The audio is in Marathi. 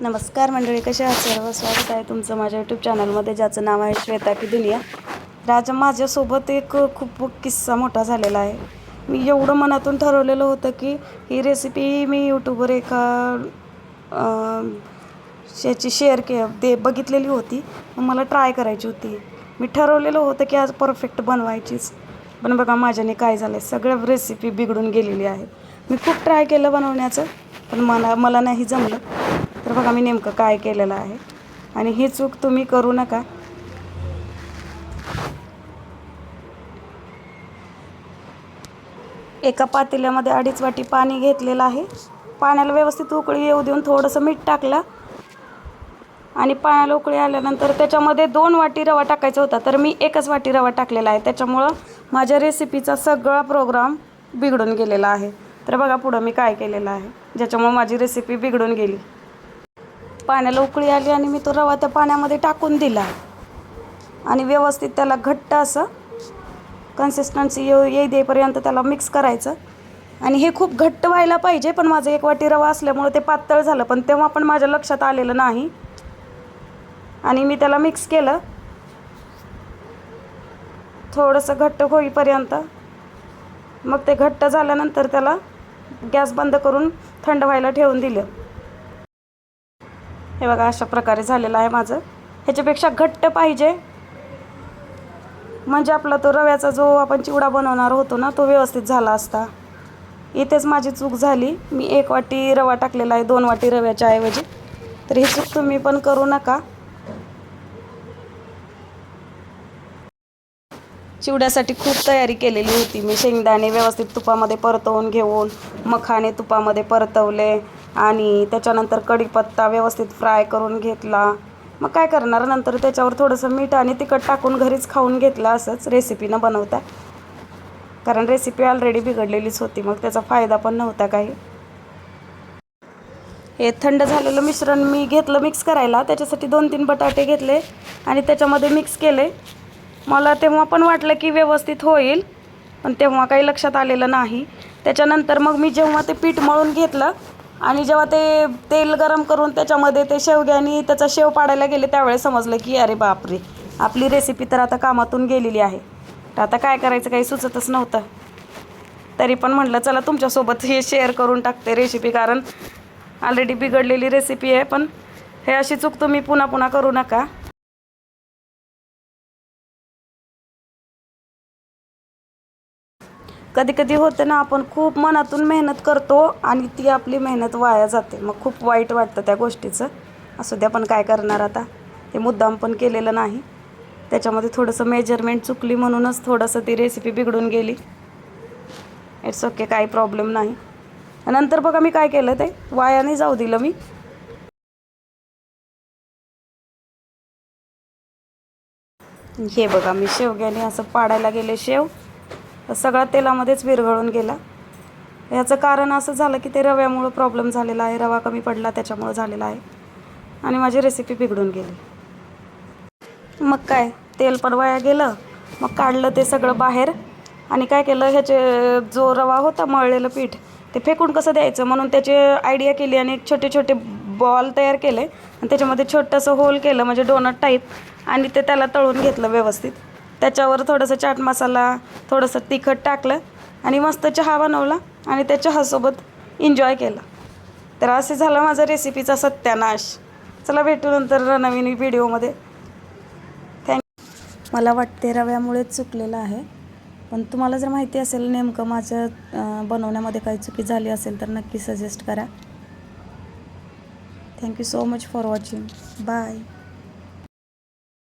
नमस्कार मंडळी कसे आहात सर्व? स्वागत आहे तुमचं माझ्या यूट्यूब चॅनलमध्ये ज्याचं नाव आहे श्वेता की दुनिया राजा माझ्यासोबत एक खूप किस्सा मोठा झालेला आहे. मी एवढं मनातून ठरवलेलं होतं की ही रेसिपी मी यूट्यूबवर एका याची शेअर के दे बघितलेली होती. मला ट्राय करायची होती. मी ठरवलेलं होतं की आज परफेक्ट बनवायचीच. पण बघा माझ्याने काय झालं आहे सगळ्या रेसिपी बिघडून गेलेली आहे मी खूप ट्राय केलं बनवण्याचं पण मला मला नाही जमलं. तर बघा मी नेमकं काय केलेलं आहे. आणि ही चूक तुम्ही करू नका. एका पातेल्यामध्ये अडीच वाटी पाणी घेतलेलं आहे. पाण्याला व्यवस्थित उकळी येऊ देऊन थोडंसं मीठ टाकलं. आणि पाण्याला उकळी आल्यानंतर त्याच्यामध्ये दोन वाटी रवा टाकायचा होता तर मी एकच वाटी रवा टाकलेला आहे. त्याच्यामुळं माझ्या रेसिपीचा सगळा प्रोग्राम बिघडून गेलेला आहे. तर बघा पुढं मी काय केलेलं आहे ज्याच्यामुळं माझी रेसिपी बिघडून गेली. पाण्याला उकळी आली आणि मी तो रवा त्या पाण्यामध्ये टाकून दिला. आणि व्यवस्थित त्याला घट्ट असं कन्सिस्टन्सी येऊ येई देईपर्यंत त्याला मिक्स करायचं. आणि हे खूप घट्ट व्हायला पाहिजे पण माझं एक वाटी रवा असल्यामुळं ते पातळ झालं पण तेव्हा पण माझ्या लक्षात आलेलं नाही. आणि मी त्याला मिक्स केलं. थोडंसं घट्ट होईपर्यंत मग ते घट्ट झाल्यानंतर त्याला गॅस बंद करून थंड व्हायला ठेवून दिलं. हे बघा अशा प्रकारे झालेलं आहे माझं. ह्याच्यापेक्षा घट्ट पाहिजे. म्हणजे आपला तो रव्याचा जो आपण चिवडा बनवणार होतो ना तो व्यवस्थित झाला असता. इथेच माझी चूक झाली. मी एक वाटी रवा टाकलेला आहे दोन वाटी रव्याच्या ऐवजी. तर ही चूक तुम्ही पण करू नका. चिवड्यासाठी खूप तयारी केलेली होती मी. शेंगदाणे व्यवस्थित तुपामध्ये परतवून घेऊन मखाने तुपामध्ये परतवले. आणि त्याच्यानंतर कढीपत्ता व्यवस्थित फ्राय करून घेतला. मग काय करणार? नंतर त्याच्यावर थोडंसं मीठ आणि तिखट टाकून घरीच खाऊन घेतलं असंच रेसिपी न बनवता. कारण रेसिपी ऑलरेडी बिघडलेलीच होती. मग त्याचा फायदा पण नव्हता काही. हे थंड झालेलं मिश्रण मी घेतलं मिक्स करायला. त्याच्यासाठी दोन तीन बटाटे घेतले आणि त्याच्यामध्ये मिक्स केले. मला तेव्हा पण वाटलं की व्यवस्थित होईल पण तेव्हा काही लक्षात आलेलं नाही. त्याच्यानंतर मग मी जेव्हा ते पीठ मळून घेतलं आणि जेव्हा ते तेल गरम करून त्याच्यामध्ये ते शेवग्यानी त्याचा शेव पाडायला गेले त्यावेळेस समजलं की अरे बापरे आपली रेसिपी तर आता कामातून गेलेली आहे. तर आता काय करायचं काही सुचतच नव्हतं. तरी पण म्हटलं चला तुमच्यासोबत हे शेअर करून टाकते रेसिपी कारण ऑलरेडी बिघडलेली रेसिपी आहे पण हे अशी चूक तुम्ही पुन्हा पुन्हा करू नका. कधी कधी होतं ना आपण खूप मनातून मेहनत करतो आणि ती आपली मेहनत वाया जाते. मग खूप वाईट वाटतं त्या गोष्टीचं. असू द्या पण काय करणार आता? ते मुद्दाम पण केलेलं नाही. त्याच्यामध्ये थोडंसं मेजरमेंट चुकली म्हणूनच थोडंसं ती रेसिपी बिघडून गेली. इट्स ओके काही प्रॉब्लेम नाही. नंतर बघा मी काय केलं ते. वाया नाही जाऊ दिलं मी. हे बघा मी शेवग्याने असं पाडायला गेले शेव. सगळा तेलामध्येच विरघळून गेला. याचं कारण असं झालं की ते रव्यामुळं प्रॉब्लेम झालेला आहे. रवा कमी पडला त्याच्यामुळं झालेला आहे. आणि माझी रेसिपी बिघडून गेली. मग काय? तेल पण वाया गेलं. मग काढलं ते सगळं बाहेर. आणि काय केलं? ह्याचे जो रवा होता मळलेलं पीठ ते फेकून कसं द्यायचं? म्हणून त्याची आयडिया केली आणि एक छोटे छोटे बॉल तयार केले. आणि त्याच्यामध्ये छोटंसं होल केलं म्हणजे डोनट टाईप आणि ते त्याला तळून घेतलं व्यवस्थित. त्याच्यावर थोडंसं चाट मसाला थोडंसं तिखट टाकलं आणि मस्त चहा बनवला आणि त्या चहासोबत एन्जॉय केला. तर असे झालं माझा रेसिपीचा सत्यानाश. चला भेटू नंतर नवीन व्हिडिओमध्ये थँक मला वाटते रव्यामुळेच चुकलेलं आहे. पण तुम्हाला जर माहिती असेल नेमकं माझं बनवण्यामध्ये काही चुकी झाली असेल तर नक्की सजेस्ट करा. Thank you so much for watching bye